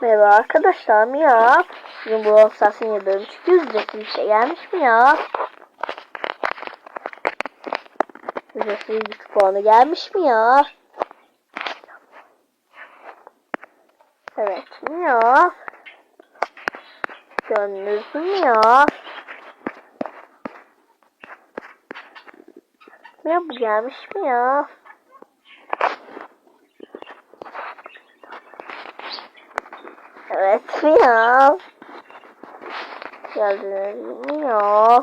Merhaba arkadaşlar mı ya? Bugün bu Olsas'ın yıldırım çünkü ücretsiz bir şey gelmiş mi ya? Ücretsiz güç puanı gelmiş mi ya? Evet mi ya? Gönlünüz mü ya? Ya bu gelmiş mi ya? Evet mi ya? Geldiniz mi ya?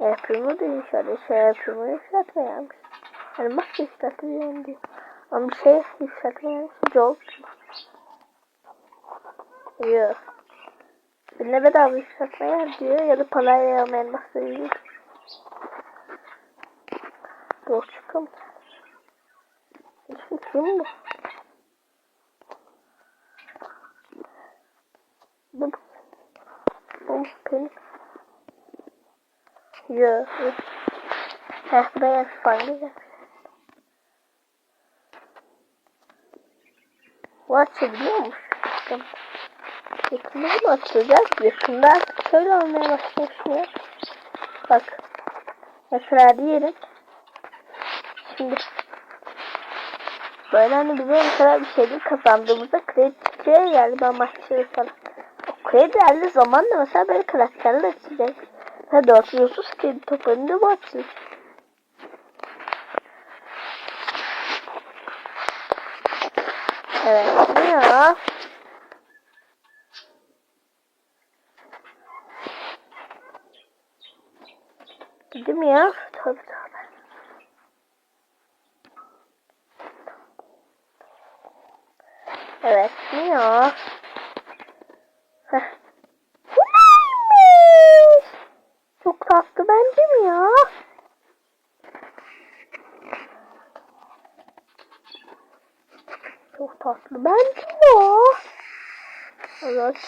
Yapımı da şöyle şey yapımı yükseltmeyenmiş. Yani bak yükseltmeyen diyor. Ama bir şey yükseltmeyen yok. Yok. Ne bedava yükseltmeyen diyor ya da parayla almayan bahsediyor. Doğru çıkım. Şimdi kim bu? Bu bu benim. Yok. Heh buraya fanlı Bu açabiliyormuş. Yakında mı açılacak? Yakında şöyle olmaya başlamış ya. Bak. Mesela diyelim. Şimdi böyle hani bize mesela bir şeyler kazandığımızda kredi yani ben başlıyorum sana. O kredi geldiği zaman da mesela böyle karakterler açacak. Ha 430 kredi toplanınca bu açılır. Evet ne ya? Dedim ya. Tabii tabii. Evet ne ya? Heh. Bu neymiş? Çok tatlı bence mi ya? Çok tatlı bence ya.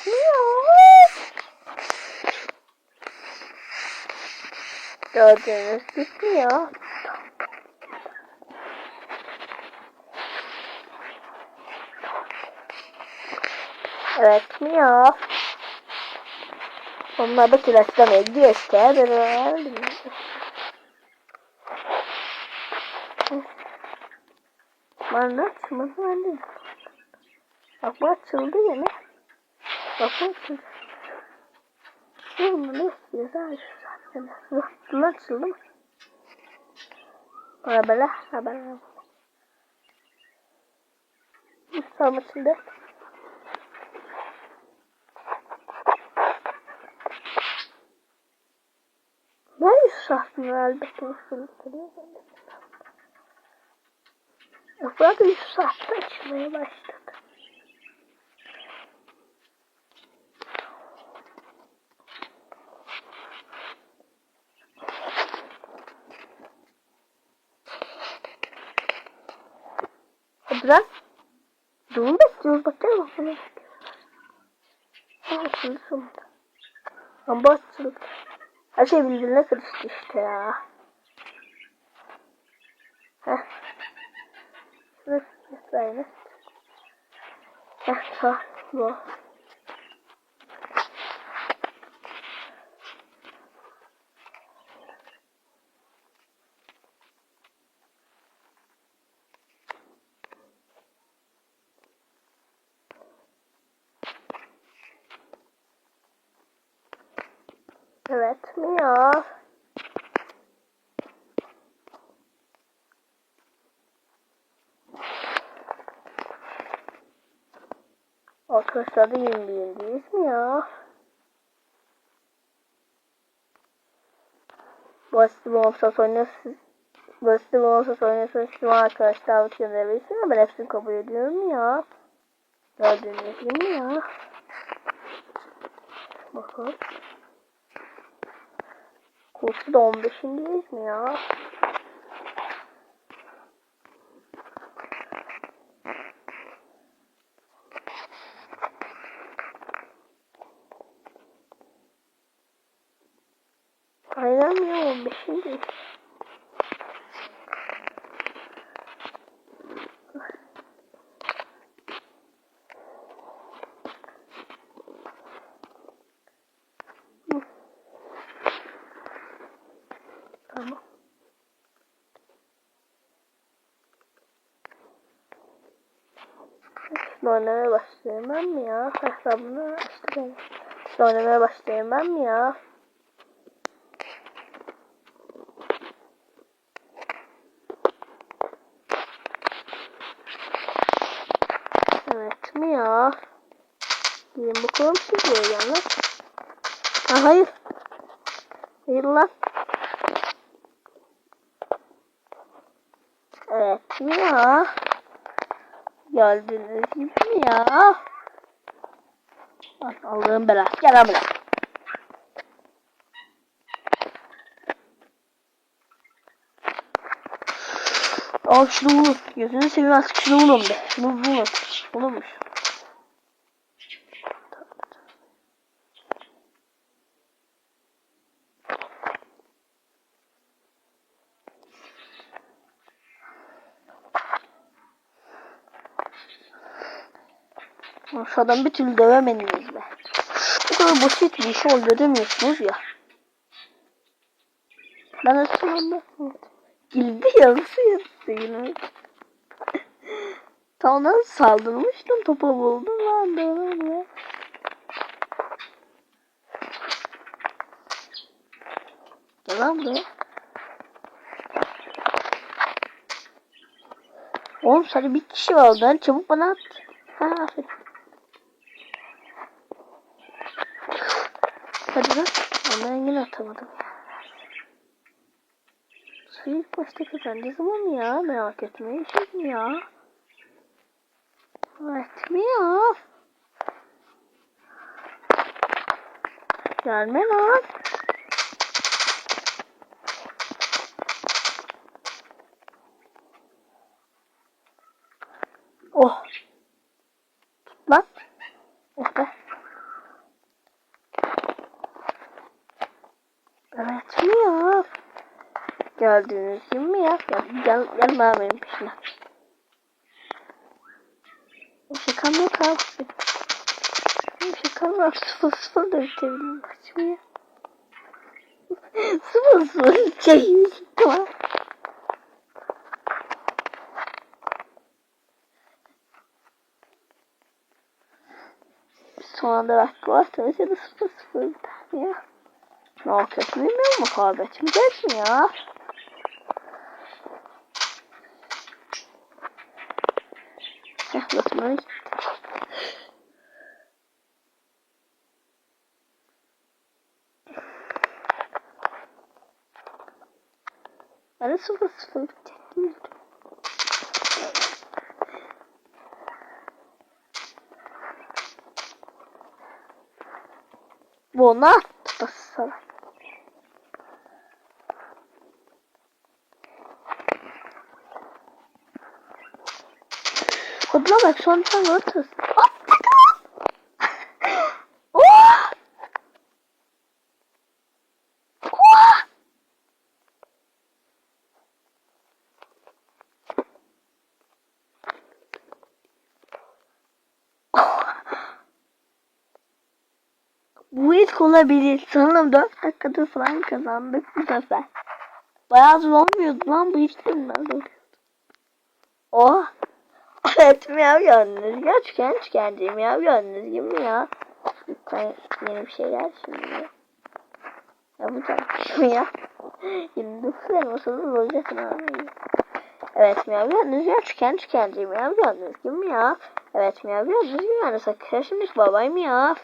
Mi ya? Gördüğünüz gibi ya. Evet mi ya? Onlar da tıraşlamaya gidiyor işte. Ben öğrendim. Bana açmadı ben de. Bak bu açıldı yine. Bak bu açıldı. Bunu ne istiyorsa açıldı. Bak bunu açıldı mı? Bana böyle. Ha böyle. Tamam açıldı. Да и шахт на не Шультере. А куда ты шахт точно и лазит? Да? Думаю, что потерял. А, что слышал. А бас слышал. Her şey birbirine karıştı işte ya. Heh. Şurası mesela. Heh sağ bu. Evet mi ya? Arkadaşlar da yeni yenideyiz mi ya? Basit bir olsa oynasın. Basit bir olsa oynasın. Şu arkadaşlar bu gönderebilirsin ama ben hepsini kabul ediyorum ya. Gördüğünüz gibi ya. Bakın. Kursu da 15'indeyiz mi ya? Aynen ya 15'indeyiz. Şimdi oynamaya başlayayım ben mi ya? Hesabını açtı ben. Şimdi oynamaya başlayayım ben mi ya? Evet mi ya? Gelin bakalım siz gel lan. Ha, hayır. Hayır lan. Evet mi ya? Geldiniz gibi mi ya? Al, Allah'ın belası. Gel buraya. Al şunu vurun. Gözünü seveyim artık şunu vurun be. Şunu vurun. Vurulmuş. Şu adam bir türlü dövemediniz be. Bu kadar basit bir şey oluyor demiyorsunuz ya. Ben de evet. Gildi yarısı yarısı yine. Tam ona saldırmıştım topa buldum lan böyle. Gel lan. Oğlum sadece bir kişi var oradan çabuk bana at. Ha aferin. Hadi lan. Ama yine atamadım. Suyu ilk başta kazanacağız ama mı ya? Merak etmeyin şimdi ya. Evet mi ya? Gelme lan. Oh. Tut lan. Oh be. Ya? Gördüğünüz gibi mi ya? Gel, gel, gelme abi benim peşine. Şakam yok abi. Şakam yok. Sıfır sıfır da bitebilirim maçımı ya. sıfır sıfır şey tamam. Son anda vakti varsa mesela sıfır sıfır biter ya. Ne yapıyorsun bilmiyorum muhabbetim gelsin ya. Heh basmayı. Ben sıfır sıfır bitecektim. Buna tutasın. Kodla bak son tane atırsın. Oh! Oh! Bu ilk olabilir. Sanırım 4 dakikada falan kazandık bu sefer. Bayağı zor olmuyordu lan bu hiç bilmez oluyordu. Oh! Evet miyav gördünüz. Gerçekten çıkardı miyav gördünüz gibi mi ya? Lütfen yeni bir şeyler şimdi. Ya Yapacağım şimdi ya. 29 elmasını bulacaksın abi. Evet miyav gördünüz. Gerçekten çıkardı miyav gördünüz gibi mi ya? Evet miyav gördünüz gibi yani sakın şimdi babay miyav.